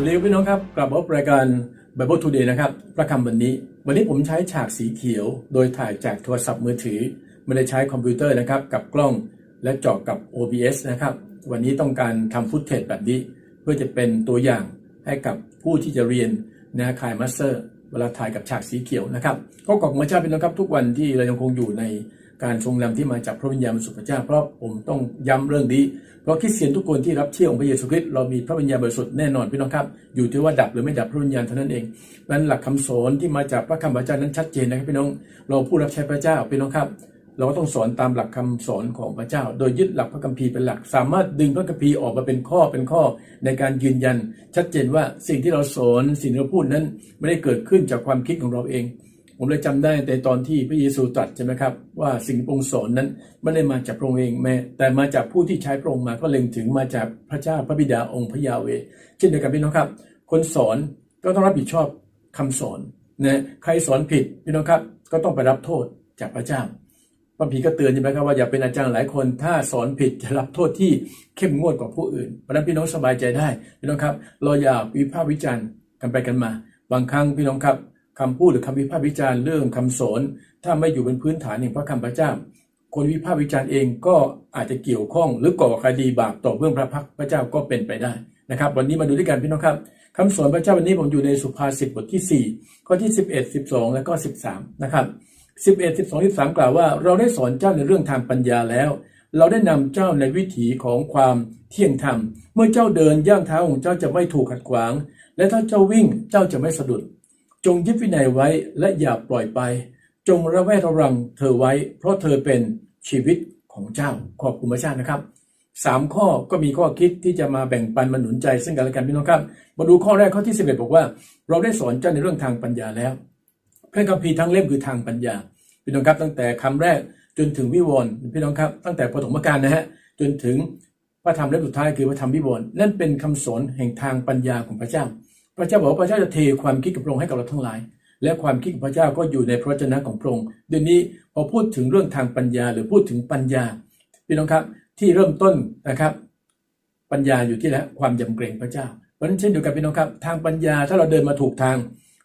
วัสดีพี่น้องครับกลับมาพบรายการ Bible Today นะครับประคำวันนี้ วันนี้ผมใช้ฉากสีเขียว โดยถ่ายจากโทรศัพท์มือถือ ไม่ได้ใช้คอมพิวเตอร์นะครับกับกล้องและเจาะกับ OBS นะครับ วันนี้ต้องการทำฟุตเทจแบบนี้ เพื่อจะเป็นตัวอย่างให้กับผู้ที่จะเรียนนะคายมาสเตอร์เวลาถ่ายกับฉากสีเขียวนะครับ ก็ขอบคุณพระเจ้าเป็นนะครับทุกวันที่เรายังคงอยู่ใน การทรงนำที่มาจากพระวิญญาณบริสุทธิ์พระเจ้าเพราะผมต้องย้ำเรื่องนี้เพราะคริสเตียนทุกคนที่รับเชื่อองค์พระเยซูคริสต์เรามีพระวิญญาณบริสุทธิ์แน่นอนพี่น้องครับ อยู่ที่ว่าดับหรือไม่ดับพระวิญญาณเท่านั้นเองนั้นหลักคำสอนที่มาจากพระคำพระเจ้านั้นชัดเจนนะครับพี่น้องเราผู้รับใช้พระเจ้าพี่น้องครับเราก็ต้องสอนตามหลักคำสอนของพระเจ้า โดยยึดหลักพระคัมภีร์เป็นหลัก สามารถดึงพระคัมภีร์ออกมาเป็นข้อเป็นข้อในการยืนยัน ชัดเจนว่าสิ่งที่เราสอนสิ่งที่เราพูดนั้นไม่ได้เกิดขึ้นจากความคิดของเราเอง ผมเลยจำได้ในตอนที่พระเยซูตรัสใช่ไหมครับ ว่าสิ่งที่พรงสอนนั้นไม่ได้มาจากพระองค์เองแม้แต่มาจากผู้ที่ใช้พระองค์มาก็เล็งถึงมาจากพระเจ้าพระบิดาองค์พระยาเวเช่นเดียวกันพี่น้องครับ คนสอนก็ต้องรับผิดชอบคำสอนนะใครสอนผิดพี่น้องครับ ก็ต้องไปรับโทษจากพระเจ้าพระผีก็เตือนใช่ไหมครับว่าอย่าเป็นอาจารย์หลายคน ถ้าสอนผิดจะรับโทษที่เข้มงวดกว่าผู้อื่นเพราะฉะนั้นพี่น้องสบายใจได้พี่น้องครับเราอย่าวิพากษ์วิจารณ์กันไปกันมา บางครั้งพี่น้องครับ คำพูดหรือคำวิพากษ์วิจารณ์เรื่องคำสอนถ้าไม่อยู่บนพื้นฐานแห่งพระคำพระเจ้า คนวิพากษ์วิจารณ์เองก็อาจจะเกี่ยวข้องหรือก่อคดีบาปต่อเบื้องพระพักพระเจ้าก็เป็นไปได้นะครับ วันนี้มาดูด้วยกันพี่น้องครับคำสอนพระเจ้าวันนี้ผมอยู่ในสุภาษิตบทที่ 4 ข้อที่ 11 12 และก็ 13 นะครับ 11 12 13 กล่าวว่า เราได้สอนเจ้าในเรื่องทางปัญญาแล้ว เราได้นำเจ้าในวิถีของความเที่ยงธรรม เมื่อเจ้าเดินย่างเท้าของเจ้าจะไม่ถูกขัดขวาง และถ้าเจ้าวิ่งเจ้าจะไม่สะดุด จงยึดวินัยไว้และอย่าปล่อยไป จงระแวดระวังเธอไว้ เพราะเธอเป็นชีวิตของเจ้า ขอบคุณพระเจ้านะครับสามข้อก็มีข้อคิดที่จะมาแบ่งปันมาหนุนใจ ซึ่งกันและกันพี่น้องครับ มาดูข้อแรกข้อที่11บอกว่า เราได้สอนเจ้าในเรื่องทางปัญญาแล้วพระคัมภีร์ทั้งเล่มคือทางปัญญาพี่น้องครับ ตั้งแต่คำแรกจนถึงวิวรณ์พี่น้องครับตั้งแต่ปฐมกาลนะฮะจนถึงพระธรรมเล่มสุดท้ายคือพระธรรมวิวรณ์นั่นเป็นคำสอนแห่งทางปัญญาของพระเจ้า พระเจ้าบอกพระเจ้าจะเทความคิดกับพระองค์ให้กับเราทั้งหลาย และความคิดของพระเจ้าก็อยู่ในพระวจนะของพระองค์เดี๋ยวนี้พอพูดถึงเรื่องทางปัญญาหรือพูดถึงปัญญาพี่น้องครับที่เริ่มต้นนะครับ ปัญญาอยู่ที่แล้วความยำเกรงพระเจ้าเพราะฉะนั้นเช่นเดียวกันพี่น้องครับทางปัญญาถ้าเราเดินมาถูกทาง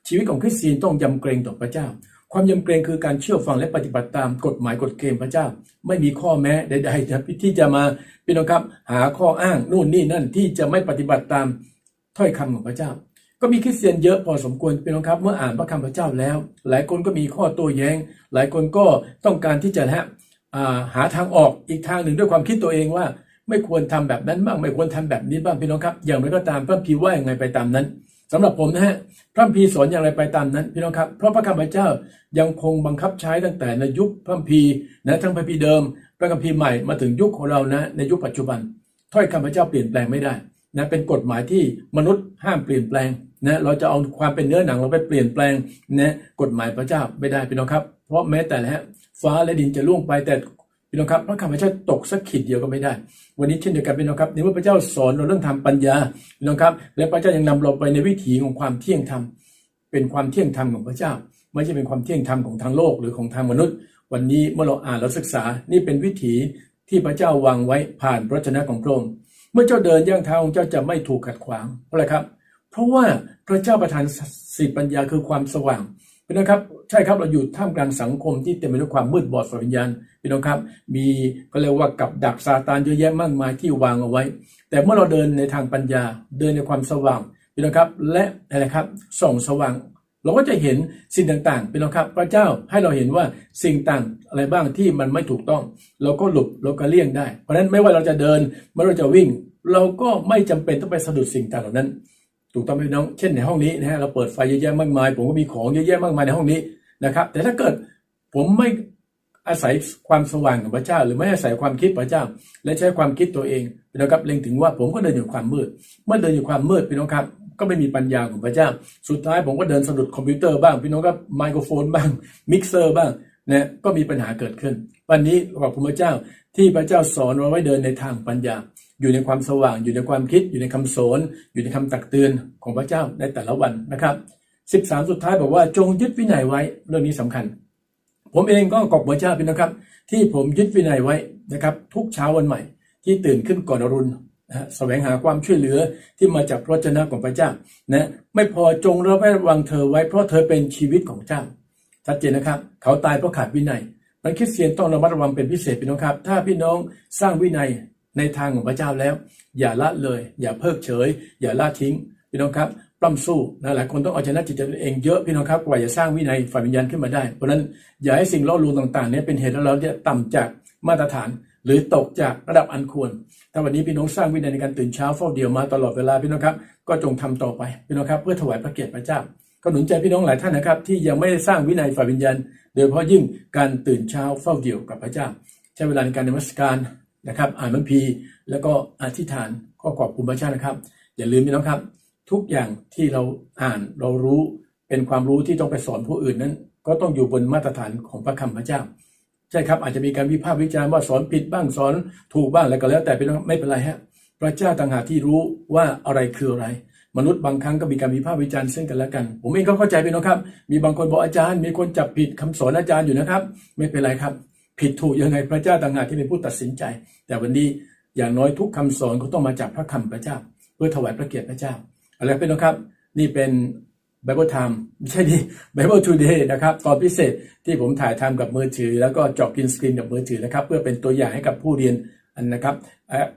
ชีวิตของคริสเตียนต้องยำเกรงต่อพระเจ้า ความยำเกรงคือการเชื่อฟังและปฏิบัติตามกฎหมายกฎเกณฑ์พระเจ้า ไม่มีข้อแม้ใดๆที่จะมาพี่น้องครับ หาข้ออ้างนู่นนี่นั่นที่จะไม่ปฏิบัติตามถ้อยคำของพระเจ้า ก็มีคริสเตียนเยอะพอสมควรพี่น้องครับ เมื่ออ่านพระคำพระเจ้าแล้ว หลายคนก็มีข้อโต้แย้ง หลายคนก็ต้องการที่จะฮะหาทางออกอีกทางหนึ่งด้วยความคิดตัวเองว่า ไม่ควรทำแบบนั้นบ้างไม่ควรทำแบบนี้บ้างพี่น้องครับ อย่างไรก็ตามพระพีว่าอย่างไรไปตามนั้นสำหรับผมนะฮะพระพีสอนอย่างไรไปตามนั้นพี่น้องครับเพราะพระคำพระเจ้ายังคงบังคับใช้ตั้งแต่ในยุคพระพีนะทั้งพระพีเดิม พระคัมภีร์ใหม่มาถึงยุคของเรานะในยุคปัจจุบันถ้อยคำพระเจ้าเปลี่ยนแปลงไม่ได้ นะเป็นกฎหมายที่มนุษย์ห้ามเปลี่ยนแปลงนะเราจะเอาความเป็นเนื้อหนังเราไปเปลี่ยนแปลงนะกฎหมายพระเจ้าไม่ได้พี่น้องครับ เพราะแม้แต่ฮะฟ้าและดินจะล่วงไปแต่พี่น้องครับพระคำพระเจ้าตกสักขีดเดียวก็ไม่ได้ วันนี้เช่นเดียวกันพี่น้องครับในเมื่อพระเจ้าสอนเราเรื่องทางปัญญาพี่น้องครับและพระเจ้ายังนำเราไปในวิถีของความเที่ยงธรรมเป็นความเที่ยงธรรมของพระเจ้า ไม่ใช่เป็นความเที่ยงธรรมของทางโลกหรือของทางมนุษย์ วันนี้เมื่อเราอ่านเราศึกษานี่เป็นวิถีที่พระเจ้าวางไว้ผ่านพระชนะของพระองค์ เมื่อเจ้าเดินย่างเท้าของเจ้าจะไม่ถูกขัดขวางเพราะอะไรครับ เพราะว่าพระเจ้าประทานสิปัญญาคือความสว่างพี่น้องครับใช่ครับเราอยู่ท่ามกลางสังคมที่เต็มไปด้วยความมืดบอดฝ่ายวิญญาณพี่น้องครับ มีก็เรียกว่ากับดักซาตานเยอะแยะมากมายที่วางเอาไว้ แต่เมื่อเราเดินในทางปัญญาเดินในความสว่างพี่น้องครับ และอะไรครับส่องสว่าง เราก็จะเห็นสิ่งต่างๆพี่น้องครับ พระเจ้าให้เราเห็นว่าสิ่งต่างอะไรบ้างที่มันไม่ถูกต้อง เราก็หลบเราก็เลี่ยงได้ เพราะฉะนั้นไม่ว่าเราจะเดินไม่ว่าเราจะวิ่ง เราก็ไม่จำเป็นต้องไปสะดุดสิ่งต่างเหล่านั้น ถูกต้องไหมน้องเช่นในห้องนี้นะฮะเราเปิดไฟเยอะแยะมากมาย ผมก็มีของเยอะแยะมากมายในห้องนี้นะครับ แต่ถ้าเกิดผมไม่อาศัยความสว่างของพระเจ้า หรือไม่อาศัยความคิดพระเจ้า และใช้ความคิดตัวเองพี่น้องครับเล็งถึงว่าผมก็เดินอยู่ความมืด เมื่อเดินอยู่ความมืดพี่น้องครับ ก็ไม่มีปัญญาของพระเจ้า สุดท้ายผมก็เดินสะดุดคอมพิวเตอร์บ้าง พี่น้องครับไมโครโฟนบ้าง มิกเซอร์บ้างนะก็มีปัญหาเกิดขึ้น วันนี้ขอบคุณพระเจ้าที่พระเจ้าสอนเราไว้เดินในทางปัญญา อยู่ในความสว่าง อยู่ในความคิด อยู่ในคำสอนอยู่ในคำตักเตือนของพระเจ้าในแต่ละวันนะครับ13 สุดท้ายบอกว่าจงยึดวินัยไว้เรื่องนี้สำคัญ ผมเองก็ขอบพระเจ้าพี่นะครับ ที่ผมยึดวินัยไว้นะครับ ทุกเช้าวันใหม่ ที่ตื่นขึ้นก่อนอรุณ นะแสวงหาความช่วยเหลือที่มาจากพระวจนะของพระเจ้านะไม่พอจงระแวดระวังเธอไว้เพราะเธอเป็นชีวิตของเจ้าชัดเจนนะครับ เขาตายเพราะขาดวินัยนักคริสเตียนต้องระมัดระวังเป็นพิเศษพี่น้องครับ ถ้าพี่น้องสร้างวินัยในทางของพระเจ้าแล้ว อย่าละเลย อย่าเพิกเฉย อย่าละทิ้งพี่น้องครับปล้ำสู้นะหลายคนต้องเอาชนะจิตใจตัวเองเยอะพี่น้องครับกว่าจะสร้างวินัยฝ่ายวิญญาณขึ้นมาได้เพราะนั้นอย่าให้สิ่งล่อลวงต่างๆนี้เป็นเหตุให้เราจะต่ำจากมาตรฐาน หรือตกจากระดับอันควร ถ้าวันนี้พี่น้องสร้างวินัยในการตื่นเช้าเฝ้าเดี่ยวมาตลอดเวลาพี่น้องครับ ก็จงทำต่อไปพี่น้องครับ เพื่อถวายพระเกียรติพระเจ้า ก็หนุนใจพี่น้องหลายท่านนะครับ ที่ยังไม่ได้สร้างวินัยฝ่ายวิญญาณ โดยเฉพาะยิ่งการตื่นเช้าเฝ้าเดี่ยวกับพระเจ้า ใช้เวลาในการนมัสการนะครับ อ่านมัมพีร์แล้วก็อธิษฐานก็ขอบคุณพระเจ้านะครับ อย่าลืมพี่น้องครับ ทุกอย่างที่เราอ่านเรารู้เป็นความรู้ที่ต้องไปสอนผู้อื่นนั้น ก็ต้องอยู่บนมาตรฐานของพระคำพระเจ้า ใช่ครับอาจจะมีการวิพากษ์วิจารณ์ว่าสอนผิดบ้างสอนถูกบ้างอะไรก็แล้ว แต่พี่น้องไม่เป็นไรฮะพระเจ้าต่างหากที่รู้ว่าอะไรคืออะไร มนุษย์บางครั้งก็มีการวิพากษ์วิจารณ์ซึ่งกันและกัน ผมเองก็เข้าใจพี่น้องครับ มีบางคนบอกอาจารย์ มีคนจับผิดคำสอนอาจารย์อยู่นะครับ ไม่เป็นไรครับ ผิดถูกยังไงพระเจ้าต่างหากที่เป็นผู้ตัดสินใจ แต่วันนี้อย่างน้อยทุกคำสอนก็ต้องมาจากพระคำพระเจ้า เพื่อถวายพระเกียรติพระเจ้าอะไรครับพี่น้องครับ นี่เป็น Bible Time ไม่ใช่ดิ Bible Today นะครับตอนพิเศษที่ผมถ่ายทำกับมือถือ แล้วก็จอบกินสกรีนกับมือถือนะครับเพื่อเป็นตัวอย่างให้กับผู้เรียนอันนะครับ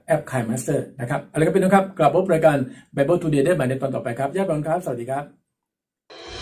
แอปคายมาสเตอร์นะครับอะไรก็เป็นนะครับกลับพบรายการ Bible Today ได้ใหม่ในตอนต่อไปครับญาติบอลครับ สวัสดีครับ